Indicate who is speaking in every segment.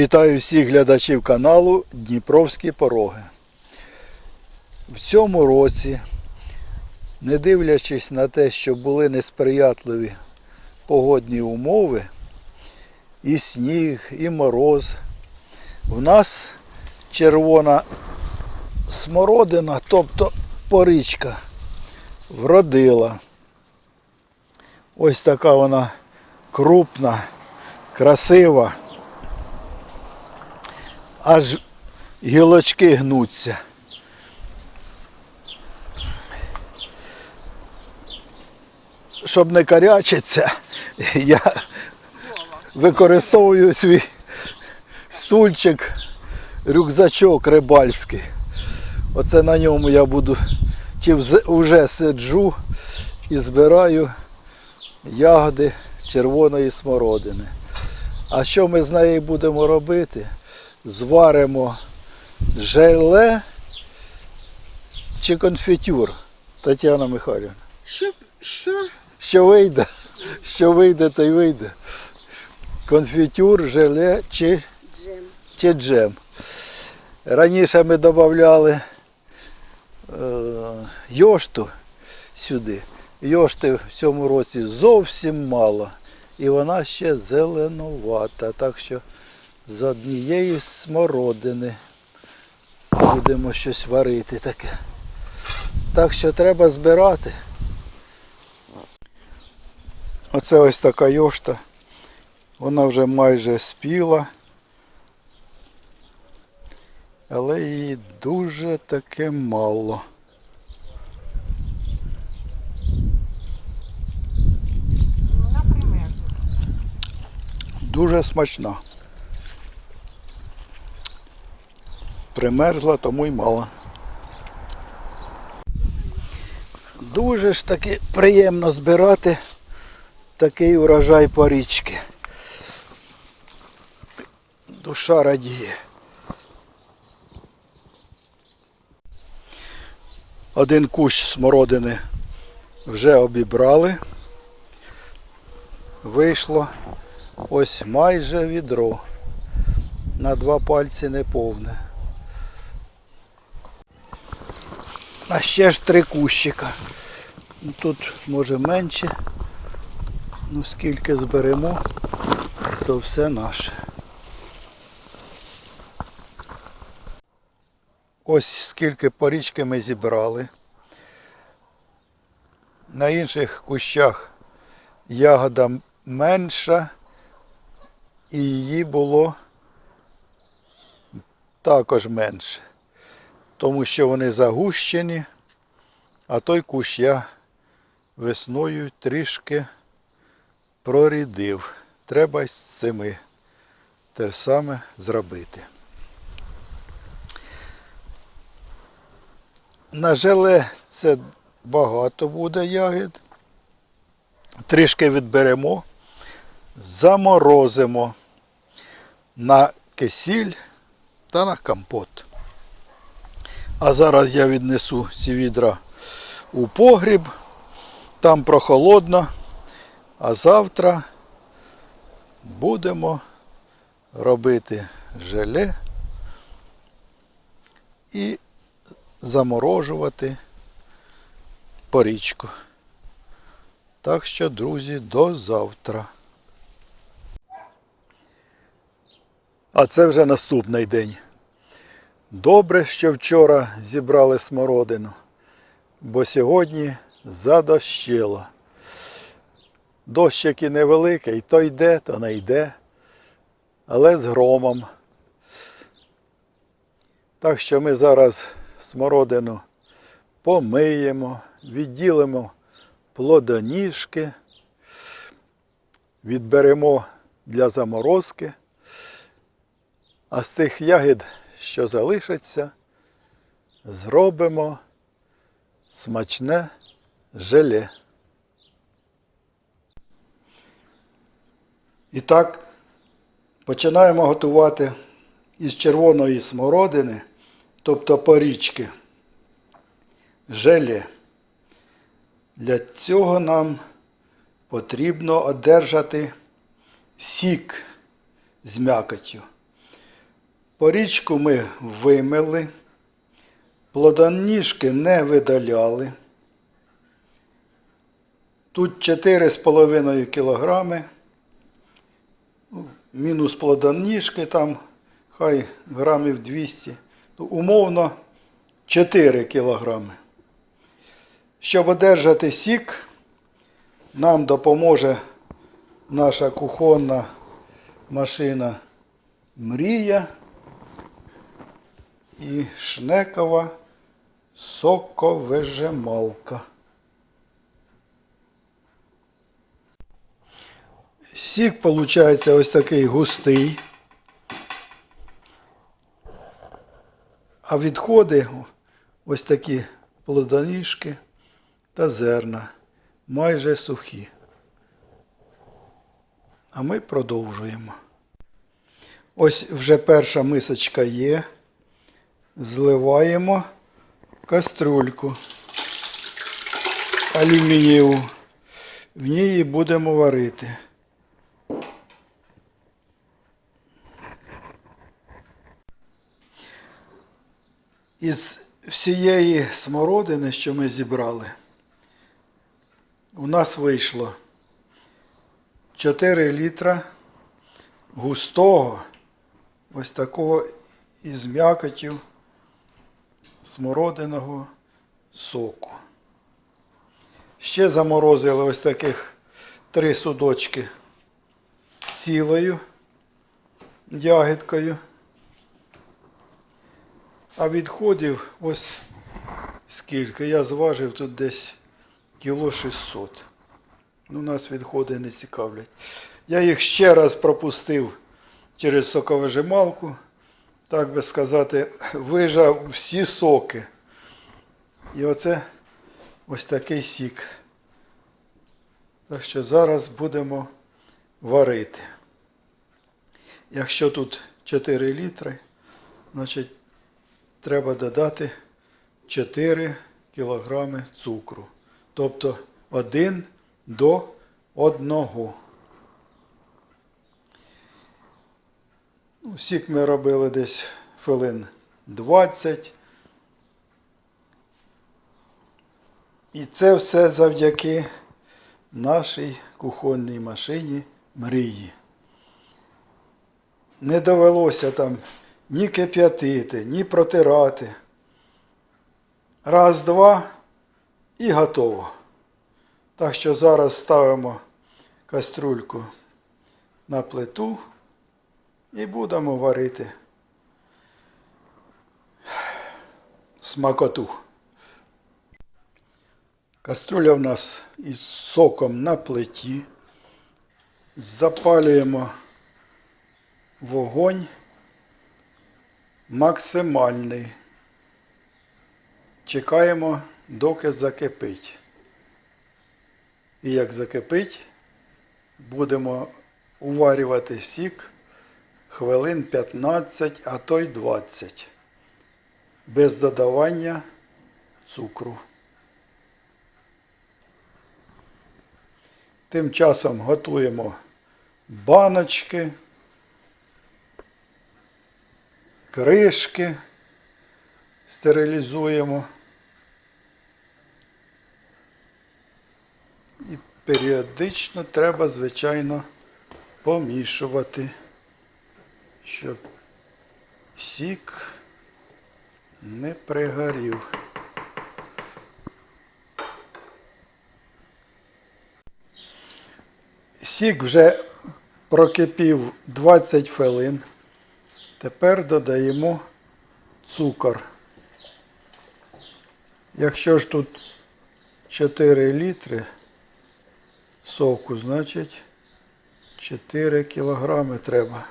Speaker 1: Вітаю всіх глядачів каналу Дніпровські пороги. В цьому році, не дивлячись на те, що були несприятливі погодні умови, і сніг, і мороз, в нас червона смородина, тобто поричка, вродила. Ось така вона крупна, красива аж гілочки гнуться. Щоб не карячиться, я використовую свій стульчик, рюкзачок рибальський. Оце на ньому я буду чи вже сиджу і збираю ягоди червоної смородини. А що ми з нею будемо робити? Зваримо желе чи конфітюр, Тетяна Михайлівна.
Speaker 2: Що? Що?
Speaker 1: Що вийде? Що вийде, то й вийде. Конфітюр, желе чи,
Speaker 2: Джем.
Speaker 1: чи джем. Раніше ми додавали е, йошту сюди. Йошти в цьому році зовсім мало. І вона ще зеленувата. Так що з однієї смородини будемо щось варити таке. Так що треба збирати. Оце ось така йошта. Вона вже майже спіла. Але її дуже таки мало.
Speaker 2: Примерзла.
Speaker 1: Дуже смачна. Примерзла, тому й мало. Дуже ж таки приємно збирати такий урожай порічки. Душа радіє. Один кущ смородини вже обібрали. Вийшло ось майже відро. На два пальці не А ще ж три кущика. Ну, Тут може менше. Ну скільки зберемо, то все наше. Ось скільки порічки ми зібрали. На інших кущах ягода менша, і її було також менше. Тому що вони загущені, а той кущ я весною трішки прорідив. Треба з цими те саме зробити. На желе це багато буде ягід. Трішки відберемо, заморозимо на кисіль та на компот. А зараз я віднесу ці відра у погріб, там прохолодно, а завтра будемо робити желе і заморожувати порічку. Так що, друзі, до завтра. А це вже наступний день. Добре, що вчора зібрали смородину, бо сьогодні задощило. Дощик і невеликий, то йде, то не йде, але з громом. Так що ми зараз смородину помиємо, відділимо плодоніжки, відберемо для заморозки, а з тих ягід, що залишаться, зробимо смачне желе. І так, починаємо готувати із червоної смородини, тобто порічки, желе. Для цього нам потрібно одержати сік з м'якотю. Порічку ми вимили, плодоніжки не видаляли. Тут 4,5 кілограми. Ну, Мінус плодоніжки там, хай грамів 200. Ну, умовно 4 кілограми. Щоб одержати сік, нам допоможе наша кухонна машина Мрія і шнекова соковижималка. Сік виходить ось такий густий. А відходи ось такі плодоніжки та зерна, майже сухі. А ми продовжуємо. Ось вже перша мисочка є. Зливаємо каструльку алюмінієву. В ній будемо варити. Із всієї смородини, що ми зібрали, у нас вийшло 4 літра густого, ось такого із м'якотю смородиного соку. Ще заморозили ось таких три судочки цілою ягідкою. А відходів ось скільки. Я зважив тут десь кіло 600. Ну, нас відходи не цікавлять. Я їх ще раз пропустив через соковижималку, так би сказати, вижав всі соки. І оце ось такий сік. Так що зараз будемо варити. Якщо тут 4 літри, значить треба додати 4 кілограми цукру. Тобто 1 до 1. Сік ми робили десь хвилин 20. І це все завдяки нашій кухонній машині мрії. Не довелося там ні кип'ятити, ні протирати. Раз, два і готово. Так що зараз ставимо каструльку на плиту і будемо варити смакоту. Каструля в нас із соком на плиті. Запалюємо вогонь максимальний. Чекаємо, доки закипить. І як закипить, будемо уварювати сік хвилин 15, а то й 20. Без додавання цукру. Тим часом готуємо баночки, кришки, стерилізуємо. І періодично треба, звичайно, помішувати, щоб сік не пригорів. Сік вже прокипів 20 хвилин. Тепер додаємо цукор. Якщо ж тут 4 літри соку, значить 4 кілограми треба.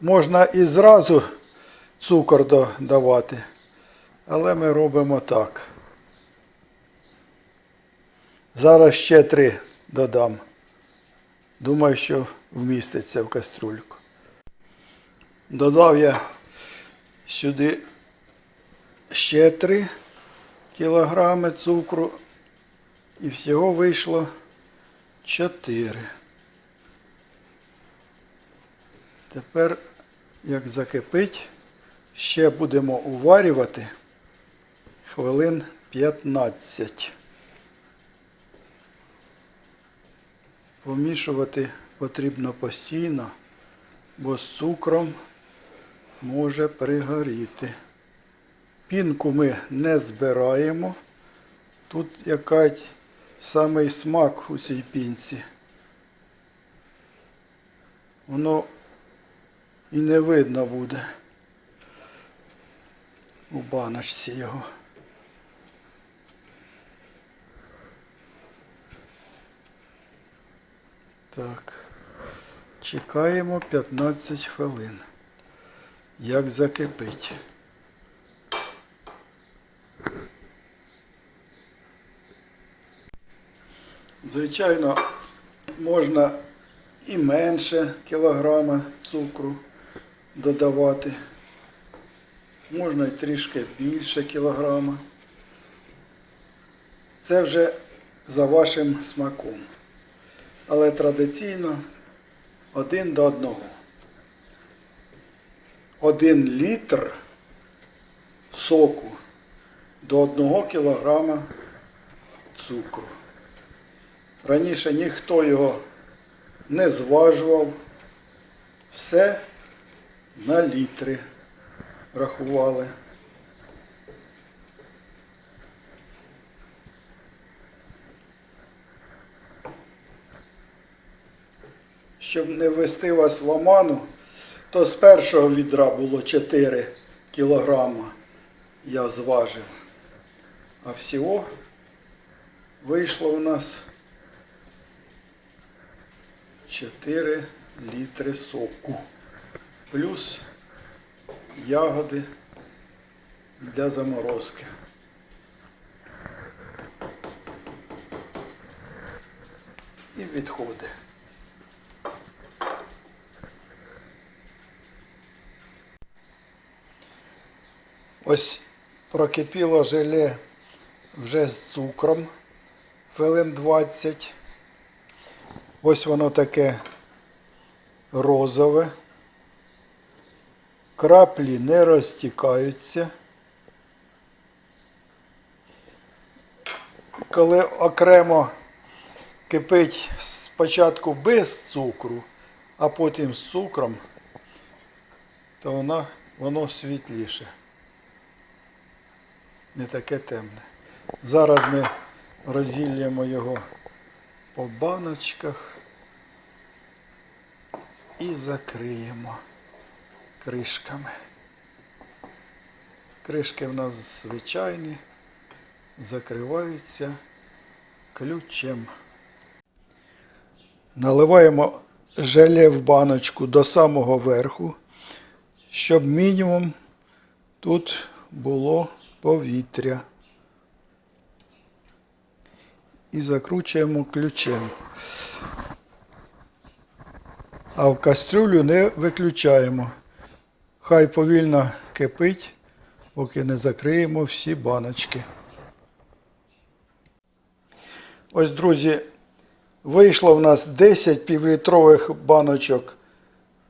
Speaker 1: Можна і зразу цукор додавати, але ми робимо так. Зараз ще три додам. Думаю, що вміститься в каструльку. Додав я сюди ще 3 кілограми цукру і всього вийшло 4. Тепер як закипить, ще будемо уварювати хвилин 15. Помішувати потрібно постійно, бо з цукром може пригоріти. Пінку ми не збираємо. Тут якась самий смак у цій пінці. Воно і не видно буде у баночці його. Так. Чекаємо 15 хвилин. Як закипить. Звичайно, можна і менше кілограма цукру додавати. Можна і трішки більше кілограма. Це вже за вашим смаком. Але традиційно один до одного. Один літр соку до одного кілограма цукру. Раніше ніхто його не зважував. Все на літри рахували. Щоб не ввести вас в оману, то з першого відра було 4 кілограма я зважив. А всього вийшло у нас 4 літри соку. Плюс ягоди для заморозки. І відходи. Ось прокипіло желе вже з цукром хвилин 20. Ось воно таке розове. Краплі не розтікаються. Коли окремо кипить спочатку без цукру, а потім з цукром, то вона, воно світліше. Не таке темне. Зараз ми розділюємо його по баночках і закриємо кришками. Кришки в нас звичайні, закриваються ключем. Наливаємо желе в баночку до самого верху, щоб мінімум тут було повітря. І закручуємо ключем. А в кастрюлю не виключаємо. Хай повільно кипить, поки не закриємо всі баночки. Ось, друзі, вийшло в нас 10 півлітрових баночок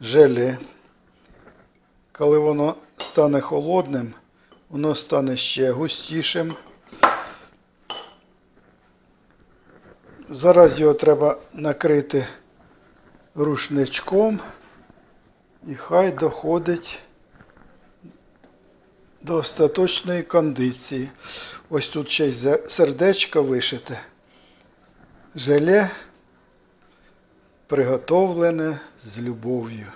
Speaker 1: желе. Коли воно стане холодним, воно стане ще густішим. Зараз його треба накрити рушничком і хай доходить до остаточної кондиції. Ось тут ще й сердечко вишите. Желе приготовлене з любов'ю.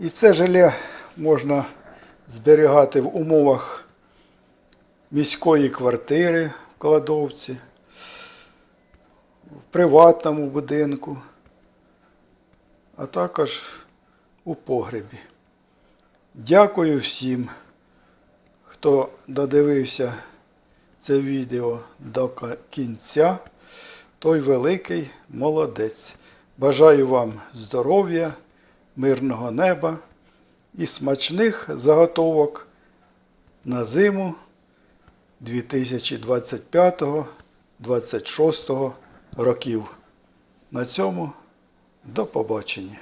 Speaker 1: І це желе можна зберігати в умовах міської квартири в кладовці, в приватному будинку, а також у погребі. Дякую всім, хто додивився це відео до кінця. Той великий молодець. Бажаю вам здоров'я, мирного неба і смачних заготовок на зиму 2025-2026 років. На цьому до побачення.